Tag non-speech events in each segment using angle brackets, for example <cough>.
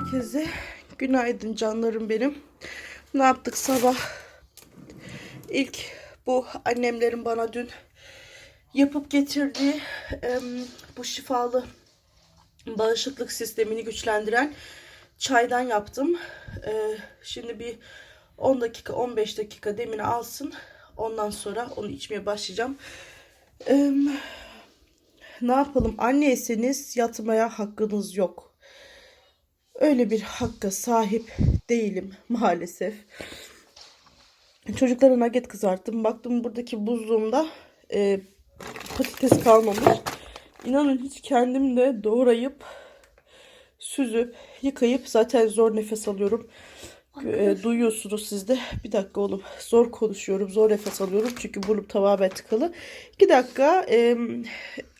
Herkese günaydın canlarım benim. Ne yaptık sabah? İlk bu annemlerin bana dün yapıp getirdiği em, bu şifalı bağışıklık sistemini güçlendiren çaydan yaptım. Ee, şimdi bir 10 dakika 15 dakika demini alsın. Ondan sonra onu içmeye başlayacağım. Em, ne yapalım? Anneyseniz yatmaya hakkınız yok. Öyle bir hakka sahip değilim maalesef. Çocuklara nugget kızarttım. Baktım buradaki buzluğumda e, patates kalmamış. İnanın hiç kendim de doğrayıp süzüp yıkayıp zaten zor nefes alıyorum. E, duyuyorsunuz siz de. Bir dakika oğlum. Zor konuşuyorum. Zor nefes alıyorum. Çünkü burnum tamamen tıkalı. İki dakika e,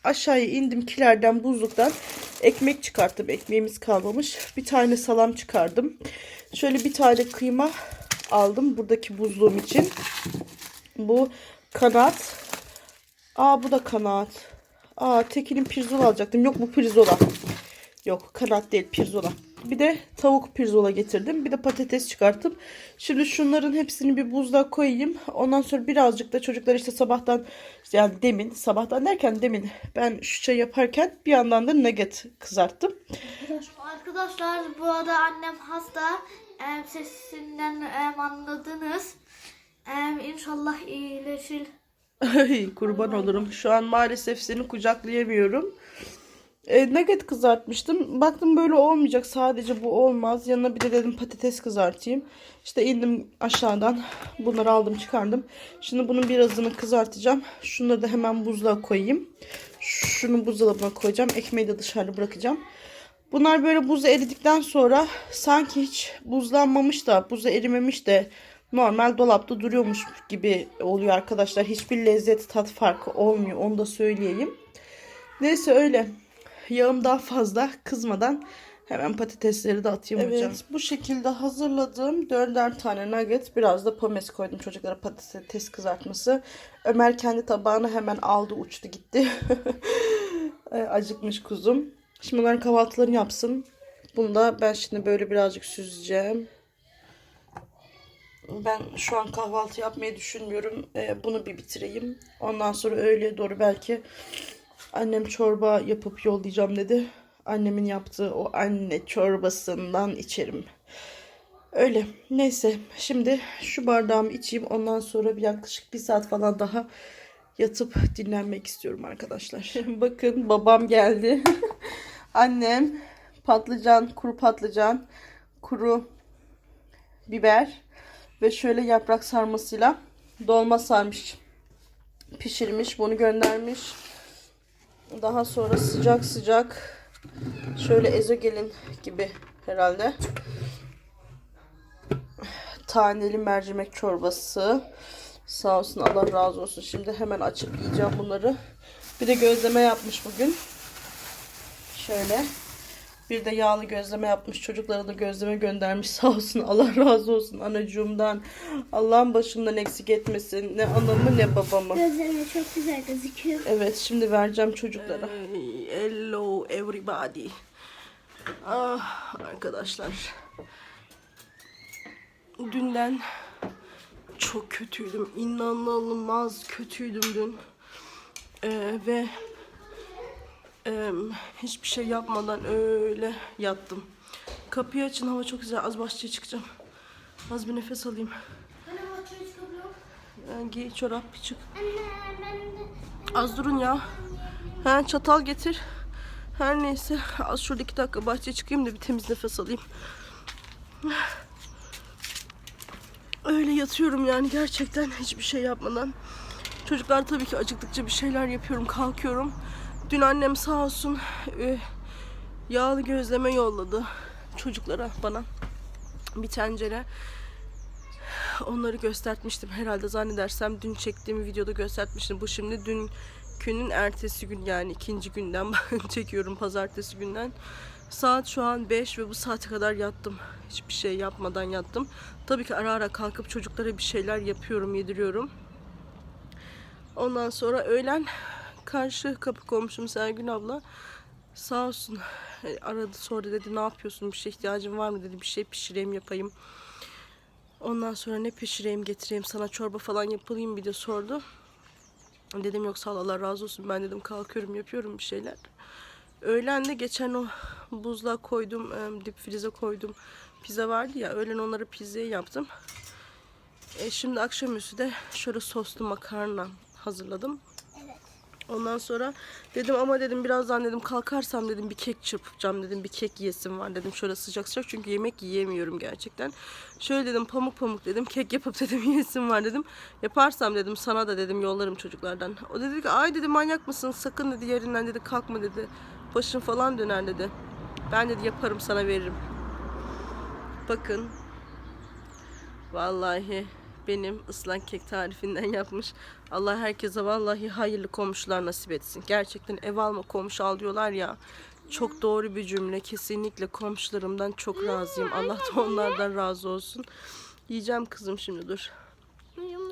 aşağıya indim kilerden buzluktan. Ekmek çıkarttım. Ekmeğimiz kalmamış. Bir tane salam çıkardım. Şöyle bir tane kıyma aldım. Buradaki buzluğum için. Bu kanat. Aa bu da kanat. Aa tekinin pirzola alacaktım. Yok bu pirzola. Yok kanat değil pirzola. Bir de tavuk pirzola getirdim. Bir de patates çıkarttım. Şimdi şunların hepsini bir buzluğa koyayım. Ondan sonra birazcık da çocuklar işte sabahtan yani demin sabahtan derken demin ben şu çay yaparken bir yandan da nugget kızarttım. Arkadaşlar bu arada annem hasta. Em, sesinden em, anladınız. Em, İnşallah iyileşir. <laughs> Kurban olurum. Şu an maalesef seni kucaklayamıyorum. E, nugget kızartmıştım. Baktım böyle olmayacak. Sadece bu olmaz. Yanına bir de dedim patates kızartayım. İşte indim aşağıdan. Bunları aldım çıkardım. Şimdi bunun birazını kızartacağım. Şunları da hemen buzluğa koyayım. Şunu buzdolabına koyacağım. Ekmeği de dışarıda bırakacağım. Bunlar böyle buzda eridikten sonra sanki hiç buzlanmamış da buza erimemiş de normal dolapta duruyormuş gibi oluyor arkadaşlar. Hiçbir lezzet tat farkı olmuyor. Onu da söyleyeyim. Neyse öyle. Yağım daha fazla kızmadan hemen patatesleri de atayım Evet, hocam. Bu şekilde hazırladığım dörder tane nugget. Biraz da pomes koydum çocuklara patates kızartması. Ömer kendi tabağını hemen aldı uçtu gitti. <laughs> Acıkmış kuzum. Şimdi onların kahvaltılarını yapsın. Bunu da ben şimdi böyle birazcık süzeceğim. Ben şu an kahvaltı yapmayı düşünmüyorum. Ee, bunu bir bitireyim. Ondan sonra öğleye doğru belki annem çorba yapıp yollayacağım dedi. Annemin yaptığı o anne çorbasından içerim. Öyle. Neyse. Şimdi şu bardağımı içeyim. Ondan sonra bir yaklaşık bir saat falan daha yatıp dinlenmek istiyorum arkadaşlar. <laughs> Bakın babam geldi. <laughs> Annem patlıcan, kuru patlıcan, kuru biber ve şöyle yaprak sarmasıyla dolma sarmış. Pişirmiş, bunu göndermiş. Daha sonra sıcak sıcak şöyle ezogelin gibi herhalde taneli mercimek çorbası. Sağ olsun Allah razı olsun. Şimdi hemen açıp yiyeceğim bunları. Bir de gözleme yapmış bugün. Şöyle. Bir de yağlı gözleme yapmış. Çocuklara da gözleme göndermiş. <laughs> Sağ olsun. Allah razı olsun anacığımdan. Allah'ın başından eksik etmesin. Ne anamı ne babamı. Gözlerine çok güzel gözüküyor. Evet şimdi vereceğim çocuklara. hello everybody. Ah arkadaşlar. Dünden çok kötüydüm. İnanılmaz kötüydüm dün. Ee, ve em, hiçbir şey yapmadan öyle yattım. Kapıyı açın hava çok güzel. Az bahçeye çıkacağım. Az bir nefes alayım. Anne bahçeye. Yani giy çorap çık. Anne ben de Az durun ya. He çatal getir. Her neyse az şurada iki dakika bahçeye çıkayım da bir temiz nefes alayım. Öyle yatıyorum yani gerçekten hiçbir şey yapmadan. Çocuklar tabii ki acıktıkça bir şeyler yapıyorum, kalkıyorum. Dün annem sağ olsun e, yağlı gözleme yolladı çocuklara bana bir tencere. Onları göstermiştim herhalde zannedersem dün çektiğim videoda göstermiştim. Bu şimdi dünkünün ertesi gün yani ikinci günden <laughs> çekiyorum pazartesi günden. Saat şu an 5 ve bu saate kadar yattım. Hiçbir şey yapmadan yattım. Tabii ki ara ara kalkıp çocuklara bir şeyler yapıyorum, yediriyorum. Ondan sonra öğlen karşı kapı komşum Sergün abla Sağ olsun. Aradı sonra dedi ne yapıyorsun bir şey ihtiyacın var mı dedi bir şey pişireyim yapayım. Ondan sonra ne pişireyim getireyim sana çorba falan yapayım bir de sordu. Dedim yok sağ ol Allah razı olsun ben dedim kalkıyorum yapıyorum bir şeyler. Öğlen de geçen o buzluğa koydum dip frize koydum pizza vardı ya öğlen onları pizzayı yaptım. E, şimdi akşamüstü de şöyle soslu makarna hazırladım. Ondan sonra dedim ama dedim birazdan dedim kalkarsam dedim bir kek çırpacağım dedim bir kek yiyesim var dedim şöyle sıcak sıcak çünkü yemek yiyemiyorum gerçekten. Şöyle dedim pamuk pamuk dedim kek yapıp <laughs> dedim yiyesim var dedim. Yaparsam dedim sana da dedim yollarım çocuklardan. O dedi ki ay dedi manyak mısın sakın dedi yerinden dedi kalkma dedi. Başın falan döner dedi. Ben dedi yaparım sana veririm. Bakın Vallahi benim ıslan kek tarifinden <laughs> yapmış. Allah herkese vallahi hayırlı komşular nasip etsin. Gerçekten ev alma komşu al diyorlar ya. Çok doğru bir cümle. Kesinlikle komşularımdan çok razıyım. Allah da onlardan razı olsun. Yiyeceğim kızım şimdi dur.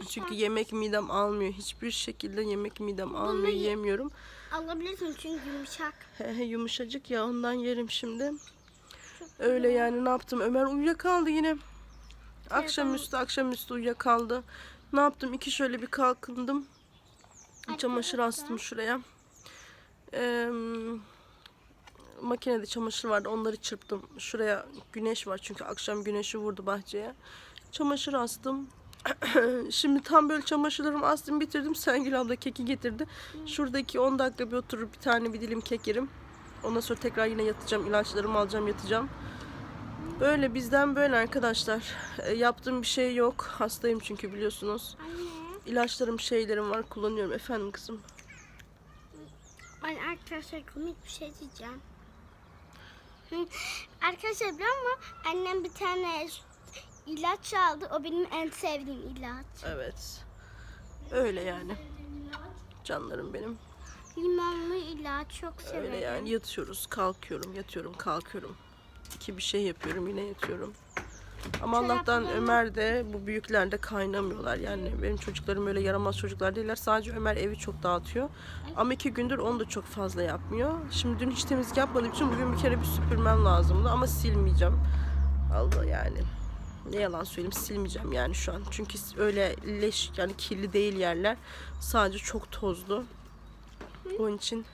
Çünkü yemek midem almıyor. Hiçbir şekilde yemek midem almıyor. ye- Yemiyorum. Alabilirsin çünkü yumuşak. He he, Yumuşacık ya ondan yerim şimdi. Öyle yani ne yaptım? Ömer uyuyakaldı yine. Akşamüstü akşamüstü uyuyakaldı. Ne yaptım? İki şöyle bir kalkındım. Çamaşır astım şuraya. Ee, makinede çamaşır vardı. Onları çırptım. Şuraya güneş var çünkü akşam güneşi vurdu bahçeye. Çamaşır astım. <clears throat> Şimdi tam böyle çamaşırlarımı astım bitirdim. Sengül abla keki getirdi. Şuradaki 10 dakika bir oturup bir tane bir dilim kek yerim. Ondan sonra tekrar yine yatacağım. ilaçlarımı alacağım yatacağım. Böyle bizden böyle arkadaşlar. E, yaptığım bir şey yok. Hastayım çünkü biliyorsunuz. Anne. İlaçlarım şeylerim var kullanıyorum. Efendim kızım. Ben arkadaşlar komik bir şey diyeceğim. <laughs> Arkadaşlar biliyor musun? Annem bir tane ilaç aldı. O benim en sevdiğim ilaç. Evet. Öyle yani. Canlarım benim. Limonlu ilaç çok severim. Öyle yani yatıyoruz, kalkıyorum, yatıyorum, kalkıyorum. İki bir şey yapıyorum, yine yatıyorum. Ama Allah'tan Ömer de bu büyüklerde kaynamıyorlar. Yani benim çocuklarım öyle yaramaz çocuklar değiller. Sadece Ömer evi çok dağıtıyor. Ama iki gündür onu da çok fazla yapmıyor. Şimdi dün hiç temizlik yapmadığım için bugün bir kere bir süpürmem lazımdı. Ama silmeyeceğim. Allah yani. Ne yalan söyleyeyim silmeyeceğim yani şu an. Çünkü öyle leş yani kirli değil yerler. Sadece çok tozlu. Onun için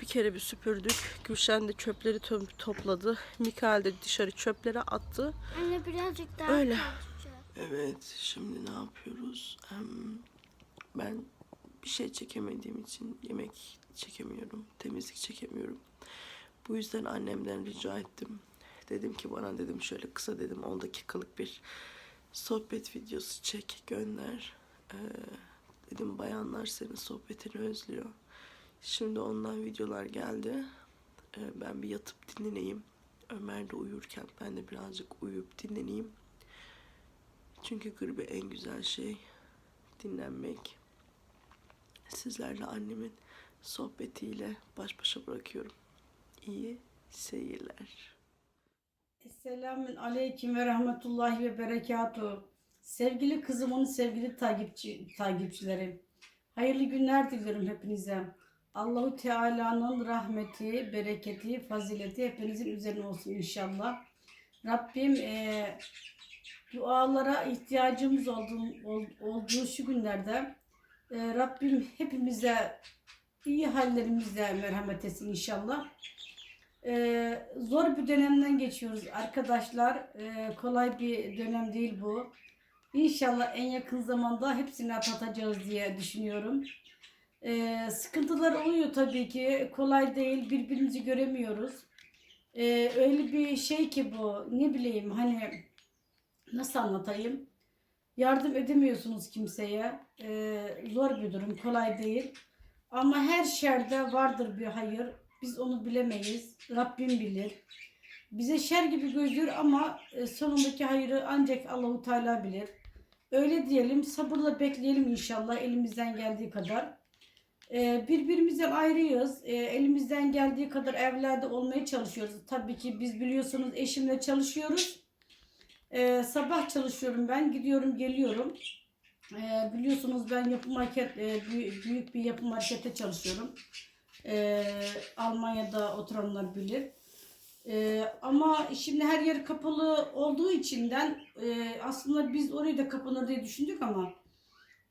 bir kere bir süpürdük. Gülşen de çöpleri to- topladı. Mikael de dışarı çöplere attı. Anne birazcık daha Öyle. konuşacağım. Evet, şimdi ne yapıyoruz? Em, ben bir şey çekemediğim için yemek çekemiyorum, temizlik çekemiyorum. Bu yüzden annemden rica ettim. Dedim ki bana dedim şöyle kısa dedim 10 dakikalık bir sohbet videosu çek gönder. Ee, dedim bayanlar senin sohbetini özlüyor. Şimdi ondan videolar geldi. Ee, ben bir yatıp dinleneyim. Ömer de uyurken ben de birazcık uyuyup dinleneyim. Çünkü gribe en güzel şey dinlenmek. Sizlerle annemin sohbetiyle baş başa bırakıyorum. İyi seyirler. Selamun aleyküm ve rahmetullahi ve berekatuhu. Sevgili kızımın sevgili takipçi, takipçilerim. Hayırlı günler diliyorum hepinize. Allahu Teala'nın rahmeti, bereketi, fazileti hepinizin üzerine olsun inşallah. Rabbim eee, dualara ihtiyacımız olduğu, ol- olduğu şu günlerde eee, Rabbim hepimize iyi hallerimizle merhamet etsin inşallah. Ee, zor bir dönemden geçiyoruz arkadaşlar. Ee, kolay bir dönem değil bu. İnşallah en yakın zamanda hepsini atlatacağız diye düşünüyorum. Ee, sıkıntılar oluyor tabii ki. Kolay değil. Birbirimizi göremiyoruz. Ee, öyle bir şey ki bu. Ne bileyim hani nasıl anlatayım? Yardım edemiyorsunuz kimseye. Ee, zor bir durum. Kolay değil. Ama her şerde vardır bir hayır. Biz onu bilemeyiz. Rabbim bilir. Bize şer gibi gözüküyor ama e, sonundaki hayrı ancak Allahu Teala bilir. Öyle diyelim, sabırla bekleyelim inşallah elimizden geldiği kadar. E, Birbirimizden ayrıyız. E, Elimizden geldiği kadar evlerde olmaya çalışıyoruz. Tabii ki biz biliyorsunuz eşimle çalışıyoruz. E, Sabah çalışıyorum ben, gidiyorum geliyorum. E, Biliyorsunuz ben yapı market, e, büyük büyük bir yapı markette çalışıyorum. Ee, Almanya'da oturanlar bilir. Ee, ama şimdi her yer kapalı olduğu içinden e, aslında biz orayı da kapanır diye düşündük ama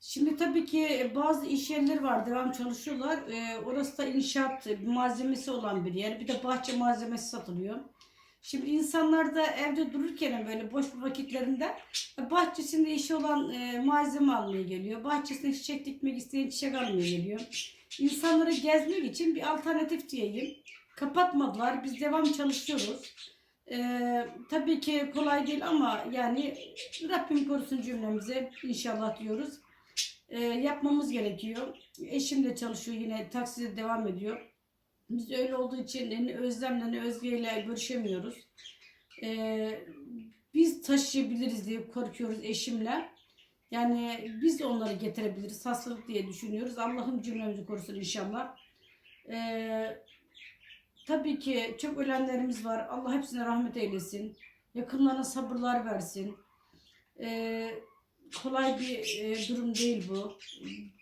şimdi tabii ki bazı iş yerleri var devam çalışıyorlar. Ee, orası da inşaat malzemesi olan bir yer. Bir de bahçe malzemesi satılıyor. Şimdi insanlar da evde dururken böyle boş vakitlerinde bahçesinde işi olan e, malzeme almaya geliyor. Bahçesinde çiçek dikmek isteyen çiçek almaya geliyor. İnsanları gezmek için bir alternatif diyeyim. Kapatmadılar. Biz devam çalışıyoruz. Ee, tabii ki kolay değil ama yani Rabbim korusun cümlemizi inşallah diyoruz. Ee, yapmamız gerekiyor. Eşim de çalışıyor yine takside devam ediyor. Biz öyle olduğu için ne Özlem'le ne Özge ile görüşemiyoruz. Ee, biz taşıyabiliriz diye korkuyoruz eşimle. Yani biz onları getirebiliriz hastalık diye düşünüyoruz. Allah'ım cümlemizi korusun inşallah. Ee, tabii ki çok ölenlerimiz var. Allah hepsine rahmet eylesin. Yakınlarına sabırlar versin. Ee, kolay bir e, durum değil bu.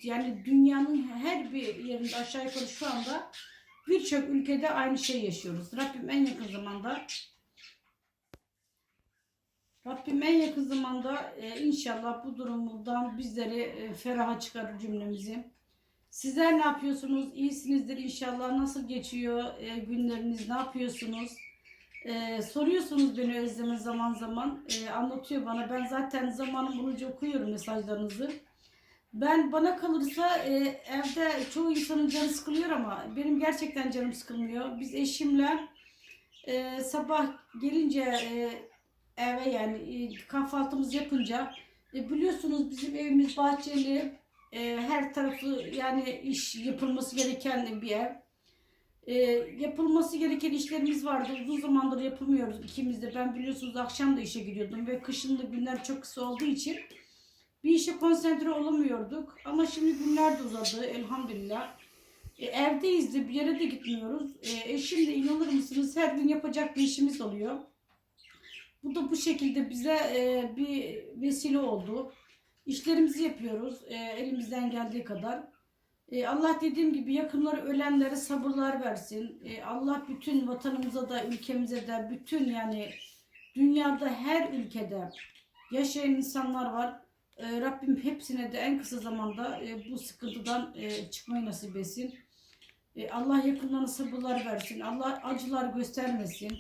Yani dünyanın her bir yerinde aşağı yukarı şu anda birçok ülkede aynı şey yaşıyoruz. Rabbim en yakın zamanda Rabbim en yakın zamanda e, inşallah bu durumdan bizleri e, feraha çıkarır cümlemizi. Sizler ne yapıyorsunuz? İyisinizdir inşallah. Nasıl geçiyor e, günleriniz? Ne yapıyorsunuz? E, soruyorsunuz beni Özlem'e zaman zaman. E, anlatıyor bana. Ben zaten zamanım bulunca okuyorum mesajlarınızı. Ben bana kalırsa e, evde çoğu insanın canı sıkılıyor ama benim gerçekten canım sıkılmıyor. Biz eşimle e, sabah gelince e, eve yani e, kahvaltımızı yapınca e, biliyorsunuz bizim evimiz bahçeli e, her tarafı yani iş yapılması gereken bir ev. E, yapılması gereken işlerimiz vardı. Uzun zamandır yapamıyoruz ikimiz de. Ben biliyorsunuz akşam da işe gidiyordum ve kışın da günler çok kısa olduğu için bir işe konsantre olamıyorduk. Ama şimdi günler de uzadı elhamdülillah. E, evdeyiz de bir yere de gitmiyoruz. E, eşim de inanır mısınız her gün yapacak bir işimiz oluyor. Bu da bu şekilde bize e, bir vesile oldu. İşlerimizi yapıyoruz e, elimizden geldiği kadar. E, Allah dediğim gibi yakınları ölenlere sabırlar versin. E, Allah bütün vatanımıza da ülkemize de bütün yani dünyada her ülkede yaşayan insanlar var. E, Rabbim hepsine de en kısa zamanda e, bu sıkıntıdan e, çıkmayı nasip etsin. E, Allah yakınlarına sabırlar versin. Allah acılar göstermesin.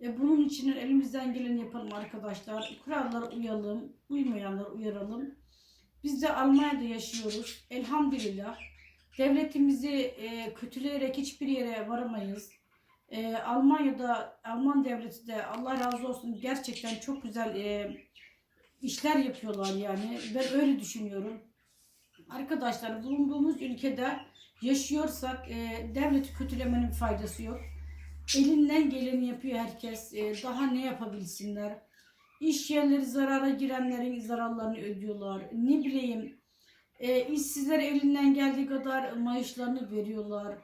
E, bunun için elimizden geleni yapalım arkadaşlar. Kurallara uyalım. Uymayanları uyaralım. Biz de Almanya'da yaşıyoruz. Elhamdülillah. Devletimizi e, kötüleyerek hiçbir yere varamayız. E, Almanya'da, Alman devleti de Allah razı olsun gerçekten çok güzel e, işler yapıyorlar yani. Ben öyle düşünüyorum. Arkadaşlar bulunduğumuz ülkede yaşıyorsak e, devleti kötülemenin faydası yok. Elinden geleni yapıyor herkes. E, daha ne yapabilsinler? İş yerleri zarara girenlerin zararlarını ödüyorlar. Ne bileyim e, işsizlere elinden geldiği kadar maaşlarını veriyorlar.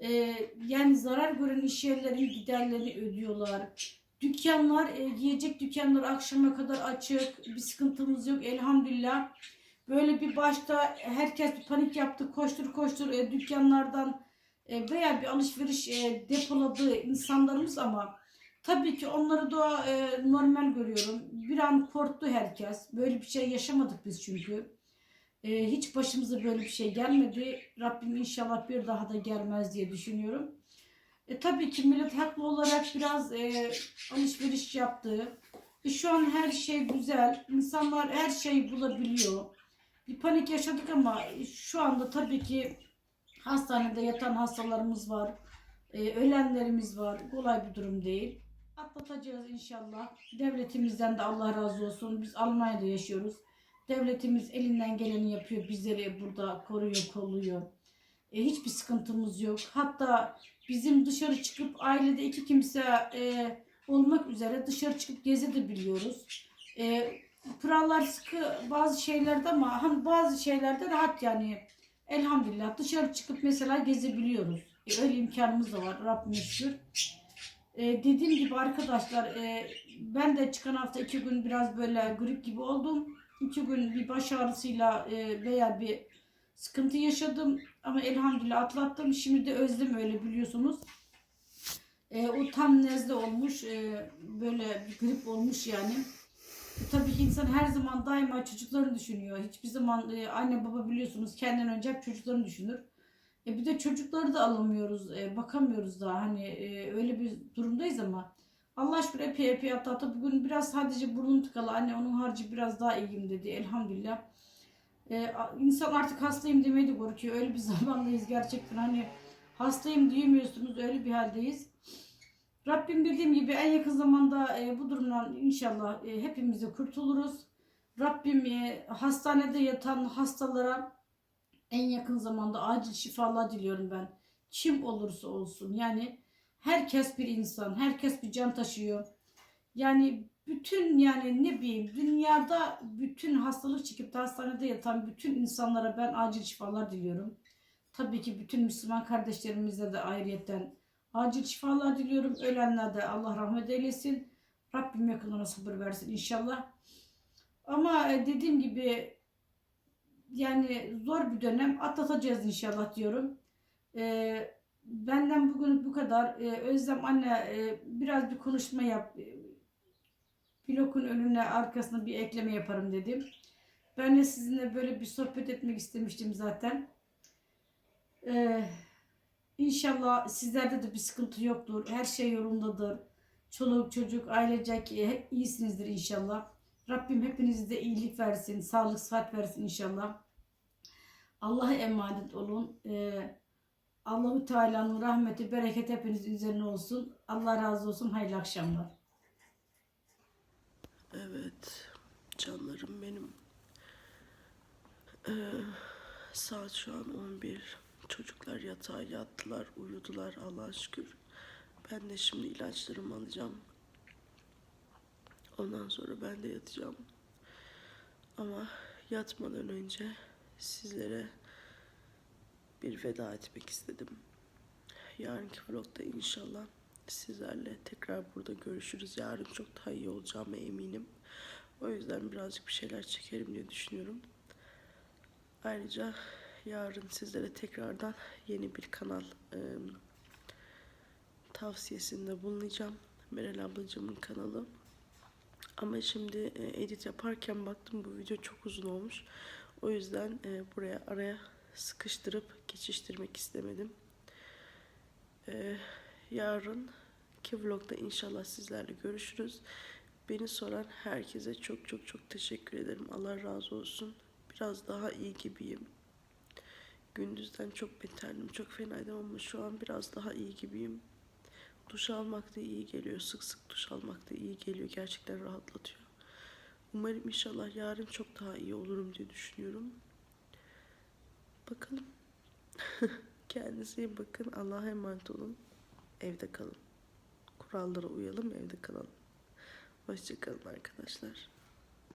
E, yani zarar gören iş yerlerin giderlerini ödüyorlar. Dükkanlar, e, yiyecek dükkanlar akşama kadar açık. Bir sıkıntımız yok elhamdülillah. Böyle bir başta herkes bir panik yaptı. Koştur koştur e, dükkanlardan e, veya bir alışveriş e, depoladığı insanlarımız ama tabii ki onları da e, normal görüyorum. Bir an korktu herkes. Böyle bir şey yaşamadık biz çünkü. E, hiç başımıza böyle bir şey gelmedi. Rabbim inşallah bir daha da gelmez diye düşünüyorum. E, tabii ki millet haklı olarak biraz e, alışveriş yaptı. E, şu an her şey güzel. İnsanlar her şeyi bulabiliyor. Bir panik yaşadık ama şu anda tabii ki hastanede yatan hastalarımız var. E, ölenlerimiz var. Kolay bir durum değil. Atlatacağız inşallah. Devletimizden de Allah razı olsun. Biz Almanya'da yaşıyoruz. Devletimiz elinden geleni yapıyor. Bizleri burada koruyor, kolluyor. E, hiçbir sıkıntımız yok. Hatta bizim dışarı çıkıp ailede iki kimse e, olmak üzere dışarı çıkıp gezebiliyoruz. E, kurallar sıkı bazı şeylerde ama hani bazı şeylerde rahat yani elhamdülillah dışarı çıkıp mesela gezebiliyoruz. E, öyle imkanımız da var Rabbime şükür. E, dediğim gibi arkadaşlar e, ben de çıkan hafta iki gün biraz böyle grip gibi oldum. İki gün bir baş ağrısıyla e, veya bir sıkıntı yaşadım ama elhamdülillah atlattım. Şimdi de özlem öyle biliyorsunuz. E, o tam nezle olmuş. e, böyle bir grip olmuş yani. E, tabii ki insan her zaman daima çocuklarını düşünüyor. Hiçbir zaman e, anne baba biliyorsunuz kendinden önce çocuklarını düşünür. E bir de çocukları da alamıyoruz, e, bakamıyoruz daha hani e, öyle bir durumdayız ama Allah şükür epey epey atlattı. Bugün biraz sadece burnum tıkalı. Anne onun harcı biraz daha iyiyim dedi elhamdülillah. E, a- insan artık hastayım demeyi de korkuyor. Öyle bir <laughs> zamandayız gerçekten hani hastayım diyemiyorsunuz öyle bir haldeyiz. Rabbim dediğim gibi en yakın zamanda e, bu durumdan inşallah e, hepimiz kurtuluruz. Rabbim e, hastanede yatan hastalara en yakın zamanda acil şifalar diliyorum ben. Kim olursa olsun yani herkes bir insan, herkes bir can taşıyor. Yani bütün yani ne bileyim dünyada bütün hastalık da hastanede yatan bütün insanlara ben acil şifalar diliyorum. Tabii ki bütün Müslüman kardeşlerimize de ayrıyetten acil şifalar diliyorum. Ölenler de Allah rahmet eylesin. Rabbim yakınına sabır versin inşallah. Ama e, dediğim gibi yani zor bir dönem atlatacağız inşallah diyorum. Ee, benden bugün bu kadar. Ee, Özlem anne e, biraz bir konuşma yap. Ee, Blokun önüne arkasına bir ekleme yaparım dedim. Ben de sizinle böyle bir sohbet etmek istemiştim zaten. Ee, inşallah sizlerde de bir sıkıntı yoktur. Her şey yolundadır. Çoluk çocuk ailecek e, hep iyisinizdir inşallah. Rabbim hepinize de iyilik versin, sağlık, sıhhat versin inşallah. Allah'a emanet olun. Ee, Allahu Teala'nın rahmeti, bereketi hepinizin üzerine olsun. Allah razı olsun. Hayırlı akşamlar. Evet, canlarım benim. Ee, saat şu an 11. Çocuklar yatağa yattılar, uyudular Allah'a şükür. Ben de şimdi ilaçlarımı alacağım. Ondan sonra ben de yatacağım. Ama yatmadan önce sizlere bir veda etmek istedim. Yarınki vlogda inşallah sizlerle tekrar burada görüşürüz. Yarın çok daha iyi olacağıma eminim. O yüzden birazcık bir şeyler çekerim diye düşünüyorum. Ayrıca yarın sizlere tekrardan yeni bir kanal e, tavsiyesinde bulunacağım. Meral ablacığımın kanalı. Ama şimdi e, edit yaparken baktım bu video çok uzun olmuş. O yüzden e, buraya araya sıkıştırıp geçiştirmek istemedim. E, yarınki vlogda inşallah sizlerle görüşürüz. Beni soran herkese çok çok çok teşekkür ederim. Allah razı olsun. Biraz daha iyi gibiyim. Gündüzden çok beterdim, çok fenaydım ama şu an biraz daha iyi gibiyim. Duş almak da iyi geliyor. Sık sık duş almak da iyi geliyor. Gerçekten rahatlatıyor. Umarım inşallah yarın çok daha iyi olurum diye düşünüyorum. Bakalım. <laughs> Kendinize iyi bakın. Allah'a emanet olun. Evde kalın. Kurallara uyalım, evde kalalım. Hoşçakalın arkadaşlar.